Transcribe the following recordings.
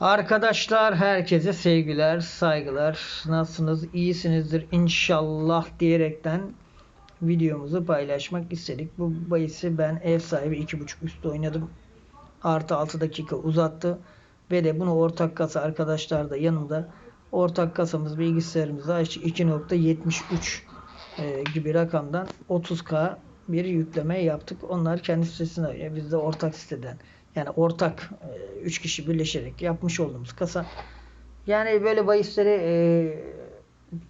Arkadaşlar herkese sevgiler, saygılar. Nasılsınız? İyisinizdir inşallah diyerekten videomuzu paylaşmak istedik. Bu bahisi ben ev sahibi 2.5 üstü oynadım. Artı 6 dakika uzattı. Ve de bunu ortak kasa arkadaşlar da yanında. Ortak kasamız bilgisayarımızda açtık. 2.73 e, gibi rakamdan 30k bir yükleme yaptık. Onlar kendi sitesine oynuyor. Biz de ortak siteden yani ortak 3 kişi birleşerek yapmış olduğumuz kasa. Yani böyle bahisleri e,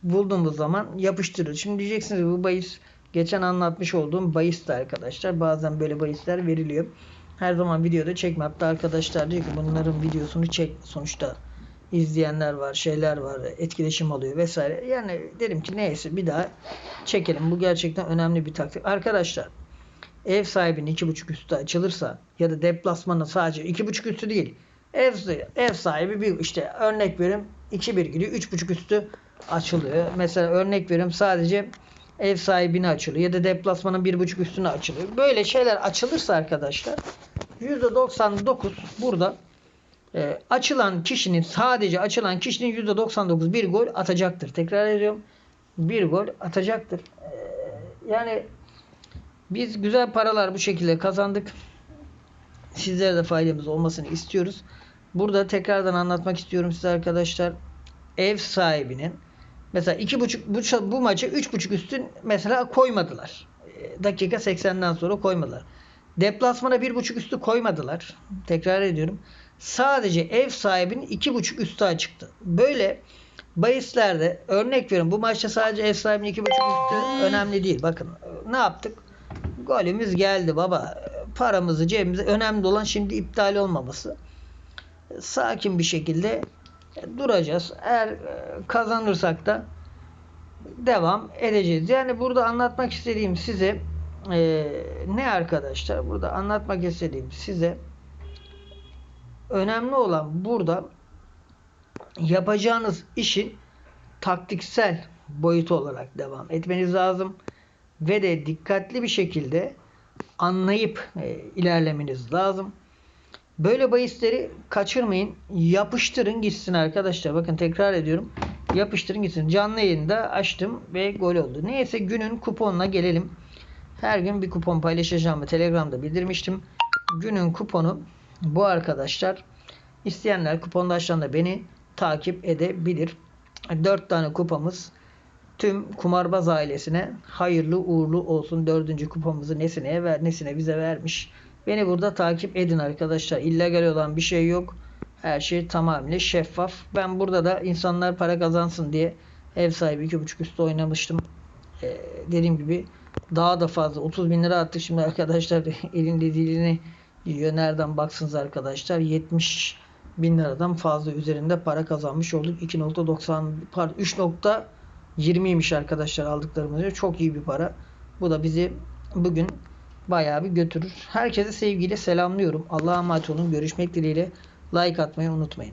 bulduğumuz zaman yapıştırıyoruz. Şimdi diyeceksiniz bu bahis geçen anlatmış olduğum bahis de arkadaşlar. Bazen böyle bahisler veriliyor. Her zaman videoda çekme. Hatta arkadaşlar diyor ki bunların videosunu çek. Sonuçta izleyenler var, şeyler var, etkileşim alıyor vesaire. Yani dedim ki neyse bir daha çekelim. Bu gerçekten önemli bir taktik. Arkadaşlar ev sahibinin iki buçuk üstü açılırsa ya da deplasmanı sadece iki buçuk üstü değil. Ev, ev sahibi bir işte örnek iki bir gidiyor üç buçuk üstü açılıyor. Mesela örnek veriyorum sadece ev sahibine açılıyor ya da deplasmanın bir buçuk üstüne açılıyor. Böyle şeyler açılırsa arkadaşlar %99 burada e, açılan kişinin sadece açılan kişinin %99 bir gol atacaktır. Tekrar ediyorum. Bir gol atacaktır. E, yani biz güzel paralar bu şekilde kazandık. Sizlere de faydamız olmasını istiyoruz. Burada tekrardan anlatmak istiyorum size arkadaşlar. Ev sahibinin mesela iki buçuk bu, bu maçı üç buçuk üstün mesela koymadılar. E, dakika 80'den sonra koymadılar. Deplasmana bir buçuk üstü koymadılar. Tekrar ediyorum. Sadece ev sahibinin iki buçuk üstü çıktı. Böyle bahislerde örnek veriyorum. Bu maçta sadece ev sahibinin iki buçuk üstü önemli değil. Bakın ne yaptık? Golümüz geldi baba. Paramızı cebimize önemli olan şimdi iptal olmaması. Sakin bir şekilde duracağız. Eğer e, kazanırsak da devam edeceğiz. Yani burada anlatmak istediğim size e, ne arkadaşlar? Burada anlatmak istediğim size önemli olan burada yapacağınız işin taktiksel boyutu olarak devam etmeniz lazım ve de dikkatli bir şekilde anlayıp e, ilerlemeniz lazım. Böyle bahisleri kaçırmayın. Yapıştırın gitsin arkadaşlar. Bakın tekrar ediyorum. Yapıştırın gitsin. Canlı yayında açtım ve gol oldu. Neyse günün kuponuna gelelim. Her gün bir kupon paylaşacağımı Telegram'da bildirmiştim. Günün kuponu bu arkadaşlar. İsteyenler kupondaştan da beni takip edebilir. 4 tane kupamız tüm kumarbaz ailesine hayırlı uğurlu olsun. Dördüncü kupamızı nesine ver, nesine bize vermiş. Beni burada takip edin arkadaşlar. İllegal olan bir şey yok. Her şey tamamıyla şeffaf. Ben burada da insanlar para kazansın diye ev sahibi iki buçuk üstü oynamıştım. Ee, dediğim gibi daha da fazla 30 bin lira attık şimdi arkadaşlar elinde dilini yiyor. Nereden baksınız arkadaşlar 70 bin liradan fazla üzerinde para kazanmış olduk. 2.90 pardon 3. 20'ymiş arkadaşlar aldıklarımız. Çok iyi bir para. Bu da bizi bugün bayağı bir götürür. Herkese sevgiyle selamlıyorum. Allah'a emanet olun. Görüşmek dileğiyle. Like atmayı unutmayın.